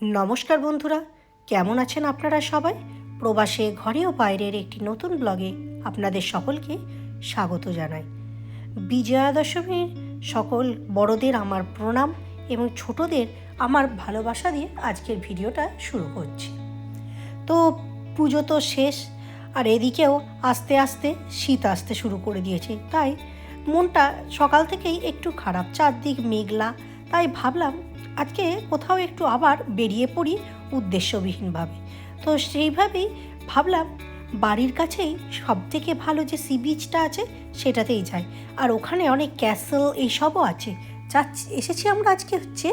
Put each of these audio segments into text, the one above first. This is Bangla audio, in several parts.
নমস্কার বন্ধুরা, কেমন আছেন আপনারা সবাই? প্রবাসে ঘরে ও বাইরের একটি নতুন ব্লগে আপনাদের সকলকে স্বাগত জানাই। বিজয়া দশমীর সকল বড়দের আমার প্রণাম এবং ছোটদের আমার ভালোবাসা দিয়ে আজকের ভিডিওটা শুরু করছি। তো পুজো তো শেষ, আর এদিকেও আস্তে আস্তে শীত আসতে শুরু করে দিয়েছে। তাই মনটা সকাল থেকেই একটু খারাপ, চারদিক মেঘলা, তাই ভাবলাম আজকে কোথাও একটু আবার বেরিয়ে পড়ি উদ্দেশ্যবিহীনভাবে। তো সেইভাবেই ভাবলাম বাড়ির কাছেই সব থেকে ভালো যে সি বিচটা আছে সেটাতেই যাই। আর ওখানে অনেক ক্যাসেল এইসবও আছে। যাচ্ছি এসেছি আমরা আজকে হচ্ছে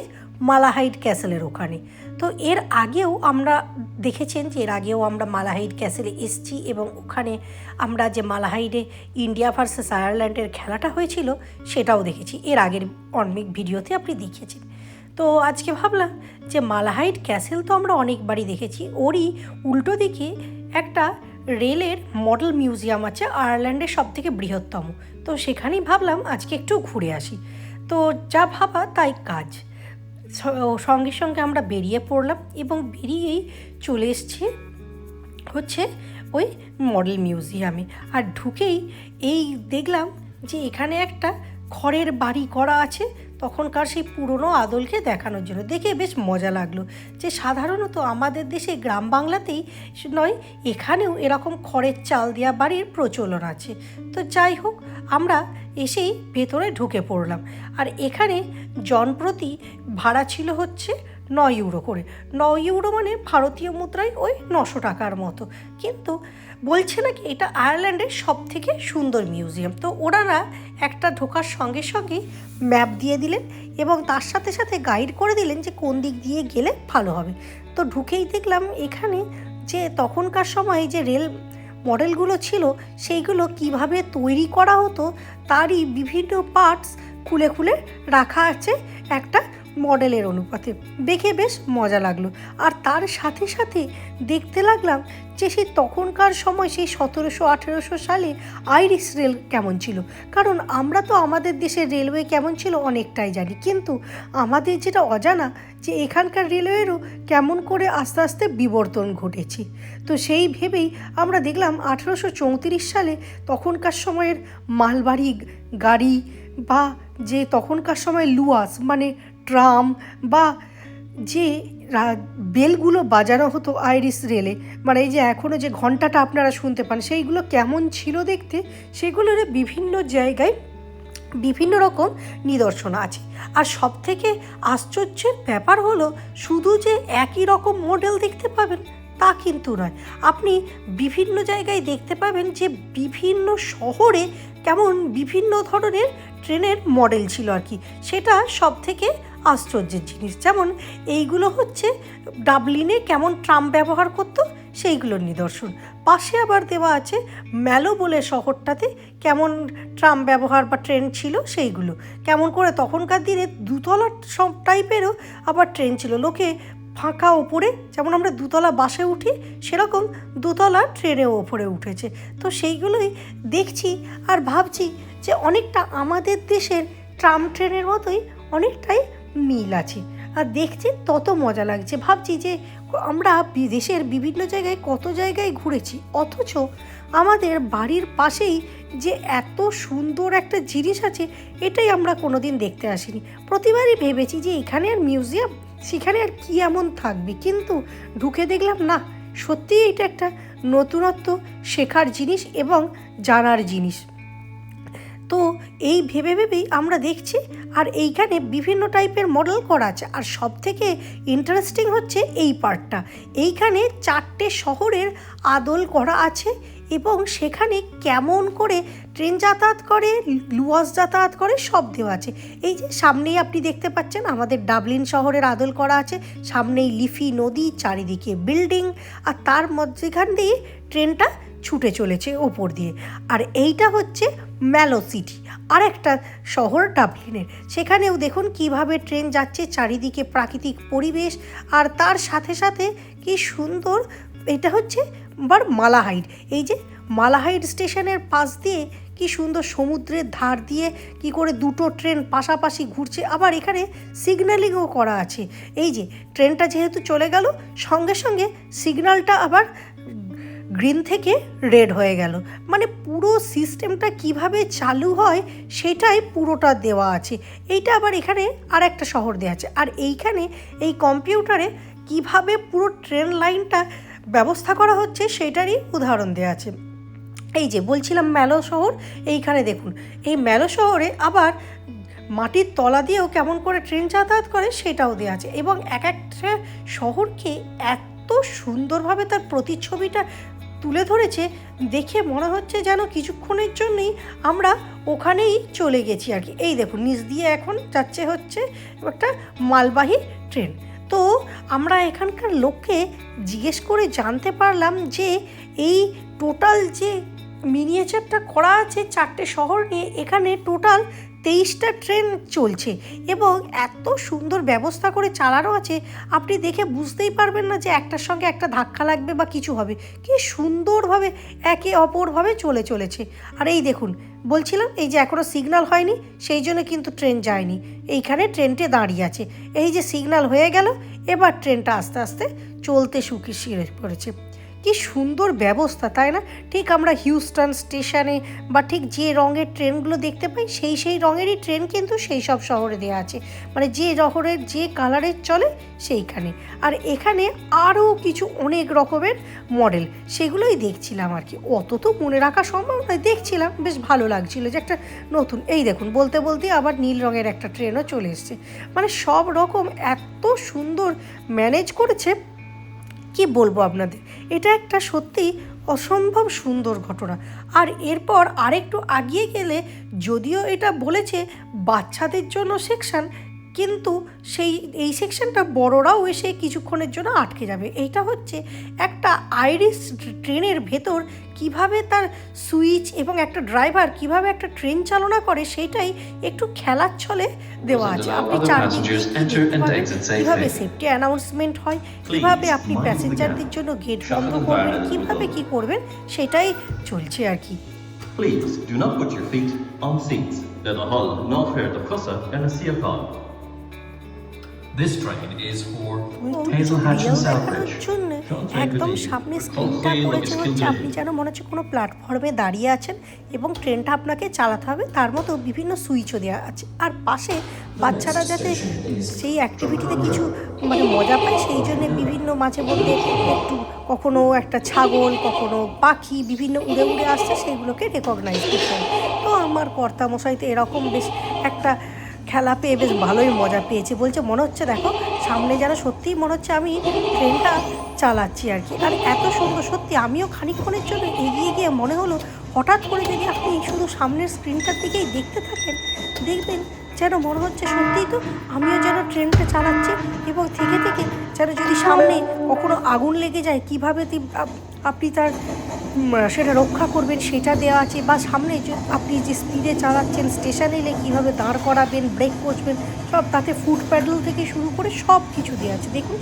মালাহাইড ক্যাসেলের ওখানে। তো এর আগেও আমরা দেখেছেন যে এর আগেও আমরা মালাহাইড ক্যাসেলে এসেছি এবং ওখানে আমরা যে মালাহাইডে ইন্ডিয়া ভার্সেস আয়ারল্যান্ডের খেলাটা হয়েছিল সেটাও দেখেছি। এর আগের অনেক ভিডিওতে আপনি দেখিয়েছেন তো আজকে ভাবলাম যে মালাহাইট ক্যাসেল তো আমরা অনেকবারই দেখেছি। ওরই উল্টো দিকে একটা রেলের মডেল মিউজিয়াম আছে, আয়ারল্যান্ডের সব থেকে বৃহত্তম। তো সেখানেই ভাবলাম আজকে একটু ঘুরে আসি। তো যা ভাবা তাই কাজ। সঙ্গে সঙ্গে আমরা বেরিয়ে পড়লাম এবং বেরিয়েই চলে এসছি হচ্ছে ওই মডেল মিউজিয়ামে। আর ঢুকেই এই দেখলাম যে এখানে একটা খড়ের বাড়ি করা আছে তখনকার সেই পুরনো আদলকে দেখানোর জন্য। দেখে বেশ মজা লাগল যে সাধারণত আমাদের দেশে গ্রাম বাংলাতেই নয়, এখানেও এরকম খড়ের চাল দেওয়া বাড়ির প্রচলন আছে। তো যাই হোক, আমরা এসেই ভেতরে ঢুকে পড়লাম। আর এখানে জনপ্রতি ভাড়া ছিল হচ্ছে নয় ইউরো করে। নয় ইউরো মানে ভারতীয় মুদ্রায় ওই নশো টাকার মতো। কিন্তু বলছে নাকি এটা আয়ারল্যান্ডের সব থেকে সুন্দর মিউজিয়াম। তো ওনারা একটা ঢোকার সঙ্গে সঙ্গেই ম্যাপ দিয়ে দিলেন এবং তার সাথে সাথে গাইড করে দিলেন যে কোন দিক দিয়ে গেলে ভালো হবে। তো ঢুকেই দেখলাম এখানে যে তখনকার সময় যে রেল মডেলগুলো ছিল, সেইগুলো কীভাবে তৈরি করা হতো, তারই বিভিন্ন পার্টস খুলে খুলে রাখা আছে। একটা মডেলের অনুপাতে। দেখে বেশ মজা লাগল। আর তার সাথে সাথে দেখতে লাগলাম যে সেই তখনকার সময় সেই সতেরোশো আঠেরোশো সালে আইরিশ রেল কেমন ছিল। কারণ আমরা তো আমাদের দেশের রেলওয়ে কেমন ছিল অনেকটাই জানি। কিন্তু আমাদের যেটা অজানা যে এখানকার রেলওয়েরও কেমন করে আস্তে আস্তে বিবর্তন ঘটেছে। তো সেই ভেবেই আমরা দেখলাম আঠেরোশো চৌত্রিশ সালে তখনকার সময়ের মালবাড়ি গাড়ি বা যে তখনকার সময় লুয়াস মানে ট্রাম বা যে বেলগুলো বাজানো হতো আইরিশ রেলে মানে এই যে এখনও যে ঘন্টাটা আপনারা শুনতে পান, সেইগুলো কেমন ছিল দেখতে, সেগুলোর বিভিন্ন জায়গায় বিভিন্ন রকম নিদর্শন আছে। আর সব থেকে আশ্চর্যের ব্যাপার হলো, শুধু যে একই রকম মডেল দেখতে পাবেন, তা কিন্তু নয়। আপনি বিভিন্ন জায়গায় দেখতে পাবেন যে বিভিন্ন শহরে কেমন বিভিন্ন ধরনের ট্রেনের মডেল ছিল আর কি। সেটা সব থেকে আশ্চর্যের জিনিস। যেমন এইগুলো হচ্ছে ডাবলিনে কেমন ট্রাম ব্যবহার করতো, সেইগুলোর নিদর্শন। পাশে আবার দেওয়া আছে ম্যালো বলে শহরটাতে কেমন ট্রাম ব্যবহার বা ট্রেন ছিল সেইগুলো। কেমন করে তখনকার দিনে দুতলা সব টাইপেরও আবার ট্রেন ছিল। লোকে ফাঁকা ওপরে, যেমন আমরা দুতলা বাসে উঠি, সেরকম দুতলা ট্রেনেও ওপরে উঠেছে। তো সেইগুলোই দেখছি আর ভাবছি যে অনেকটা আমাদের দেশের ট্রাম ট্রেনের মতোই অনেকটাই মিল আছে। আর দেখছি তত মজা লাগছে। ভাবছি যে আমরা বিদেশের বিভিন্ন জায়গায় কত জায়গায় ঘুরেছি। অথচ আমাদের বাড়ির পাশেই যে এত সুন্দর একটা জিনিস আছে, এটাই আমরা কোনো দিন দেখতে আসিনি। প্রতিবারই ভেবেছি যে এখানে আর মিউজিয়াম, সেখানে আর কী এমন থাকবে? কিন্তু ঢুকে দেখলাম, না, সত্যিই এটা একটা নতুনত্ব শেখার জিনিস এবং জানার জিনিস। তো এই ভেবে ভেবেই আমরা দেখছি আর এইখানে বিভিন্ন টাইপের মডেল করা আছে। আর সব থেকে ইন্টারেস্টিং হচ্ছে এই পার্টটা এইখানে চারটে শহরের আদল করা আছে এবং সেখানে কেমন করে ট্রেন যাতায়াত করে লুয়াস যাতায়াত করে সব দেওয়া আছে। এই যে সামনেই আপনি দেখতে পাচ্ছেন আমাদের ডাবলিন শহরের আদল করা আছে। সামনেই লিফি নদী, চারিদিকে বিল্ডিং আর তার মধ্যেখান দিয়ে ট্রেনটা ছুটে চলেছে ওপর দিয়ে। আর এইটা হচ্ছে ম্যালো সিটি আর একটা শহর ডাবলিনের সেখানেও দেখুন কীভাবে ট্রেন যাচ্ছে, চারিদিকে প্রাকৃতিক পরিবেশ, আর তার সাথে সাথে কি সুন্দর, এটা হচ্ছে বার মালাহাইড। এই যে মালাহাইড স্টেশনের পাশ দিয়ে কি সুন্দর সমুদ্রের ধার দিয়ে কি করে দুটো ট্রেন পাশাপাশি ঘুরছে, আবার এখানে সিগন্যালিংও করা আছে। এই যে ট্রেনটা যেহেতু চলে গেল, সঙ্গে সঙ্গে সিগন্যালটা আবার গ্রিন থেকে রেড হয়ে গেল। মানে পুরো সিস্টেমটা কীভাবে চালু হয় সেটাই পুরোটা দেওয়া আছে। এইটা আবার এখানে আর একটা শহর দেওয়া আছে। আর এইখানে এই কম্পিউটারে কীভাবে পুরো ট্রেন লাইনটা ব্যবস্থা করা হচ্ছে সেটারই উদাহরণ দেওয়া আছে। এই যে বলছিলাম মেলো শহর, এইখানে দেখুন। এই মেলো শহরে আবার মাটির তলা দিয়েও কেমন করে ট্রেন যাতায়াত করে সেটাও দেওয়া আছে। এবং এক একটা শহরকে এত সুন্দরভাবে তার প্রতিচ্ছবিটা তুলে ধরেছে, দেখে মনে হচ্ছে যেন কিছুক্ষণের জন্যই আমরা ওখানেই চলে গেছি আর কি। এই দেখুন, নিচ দিয়ে এখন যাচ্ছে হচ্ছে একটা মালবাহী ট্রেন। তো আমরা এখানকার লোককে জিজ্ঞেস করে জানতে পারলাম যে এই টোটাল যে মিনিয়েচারটা করা আছে চারটে শহর নিয়ে, এখানে টোটাল তেইশটা ট্রেন চলছে এবং এত সুন্দর ব্যবস্থা করে চালানো আছে, আপনি দেখে বুঝতেই পারবেন না যে একটার সঙ্গে একটা ধাক্কা লাগবে বা কিছু হবে। কি সুন্দরভাবে, একে অপরভাবে চলে চলেছে। আর এই দেখুন, বলছিলাম এই যে এখনও সিগনাল হয়নি, সেই জন্য কিন্তু ট্রেন যায়নি। এইখানে ট্রেনটে দাঁড়িয়ে আছে। এই যে সিগনাল হয়ে গেল, এবার ট্রেনটা আস্তে আস্তে চলতে শুকি শিরে পড়েছে। কি সুন্দর ব্যবস্থা, তাই না? ঠিক আমরা হিউস্টন স্টেশনে বা ঠিক যে রঙের ট্রেনগুলো দেখতে পাই, সেই সেই রঙেরই ট্রেন কিন্তু সেই সব শহরে দেওয়া আছে। মানে যে শহরের যে কালারের চলে, সেইখানে। আর এখানে আরও কিছু অনেক রকমের মডেল সেগুলোই দেখছিলাম আর কি। অত তো মনে রাখা সম্ভব নয়, দেখছিলাম, বেশ ভালো লাগছিল যে একটা নতুন। এই দেখুন, বলতে বলতে আবার নীল রঙের একটা ট্রেনও চলে এসছে। মানে সব রকম এত সুন্দর ম্যানেজ করেছে কি বলব আপনাদের? এটা একটা সত্যি অসম্ভব সুন্দর ঘটনা। আর এরপর আরেকটু আগিয়ে গেলে যদিও এটা বলেছে বাচ্চাদের জন্য সেকশন কিন্তু সেই এই সেকশনটা বড়রাও এসে কিছুক্ষণের জন্য আটকে যাবে। এইটা হচ্ছে একটা আইরিশ ট্রেনের ভেতর কীভাবে তার সুইচ এবং একটা ড্রাইভার কীভাবে একটা ট্রেন চালনা করে সেটাই একটু খেলার ছলে দেওয়া আছে। আপনি কীভাবে সেফটি অ্যানাউন্সমেন্ট হয় কীভাবে আপনি প্যাসেঞ্জারদের জন্য গেট বন্ধ করবেন কীভাবে কি করবেন সেটাই চলছে আর কি। Please do not put your feet on seats. Denne hall nå hører til kassa eller sier hva. This train is for Hazel Hatch and real Southbridge. একদম সামনে স্ক্রিনটা করেছে হচ্ছে আপনি যেন মনে হচ্ছে কোনো প্ল্যাটফর্মে দাঁড়িয়ে আছেন এবং ট্রেনটা আপনাকে চালাতে হবে। তার মতো বিভিন্ন সুইচও দেওয়া আছে। আর পাশে বাচ্চারা যাতে সেই অ্যাক্টিভিটিতে কিছু মানে মজা পায় সেই জন্য বিভিন্ন মাঝে মধ্যে একটু কখনো একটা ছাগল কখনো পাখি বিভিন্ন উড়ে উড়ে আসছে সেইগুলোকে রেকগনাইজ করতে হবে। তো আমার কর্তামশাইতে এরকম বেশ একটা খেলা পেয়ে বেশ ভালোই মজা পেয়েছি বলছে, মনে হচ্ছে দেখো, সামনে যেন সত্যিই মনে হচ্ছে আমি ট্রেনটা চালাচ্ছি আর কি। আর এত সুন্দর, সত্যি আমিও খানিকক্ষণের জন্য এগিয়ে গিয়ে মনে হলো, হঠাৎ করে যদি আপনি শুধু সামনের স্ক্রিনটার দিকেই দেখতে থাকেন, দেখবেন যেন মনে হচ্ছে সত্যিই তো আমিও যেন ট্রেনটা চালাচ্ছি এবং থেকে থেকে যেন যদি সামনে কখনো আগুন লেগে যায়, কীভাবে আপনি তার সেটা রক্ষা করবেন, সেটা দেওয়া আছে বা সামনে আপনি যে স্পিডে চালাচ্ছেন স্টেশনে এলে কীভাবে দাঁড় করাবেন ব্রেক কষবেন সব তাতে ফুট প্যাডেল থেকে শুরু করে সব কিছু দেওয়া আছে। দেখুন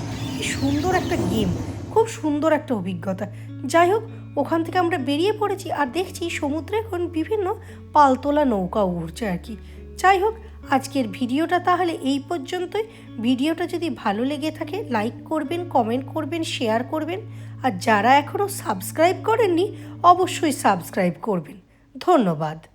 সুন্দর একটা গেম খুব সুন্দর একটা অভিজ্ঞতা। যাই হোক ওখান থেকে আমরা বেরিয়ে পড়েছি আর দেখছি সমুদ্রে এখন বিভিন্ন পালতোলা নৌকা উড়ছে আর কি। যাই হোক, আজকের ভিডিওটা তাহলে এই পর্যন্তই। ভিডিওটা যদি ভালো লেগে থাকে লাইক করবেন কমেন্ট করবেন শেয়ার করবেন। আর যারা এখনও সাবস্ক্রাইব করেননি, অবশ্যই সাবস্ক্রাইব করবেন। ধন্যবাদ।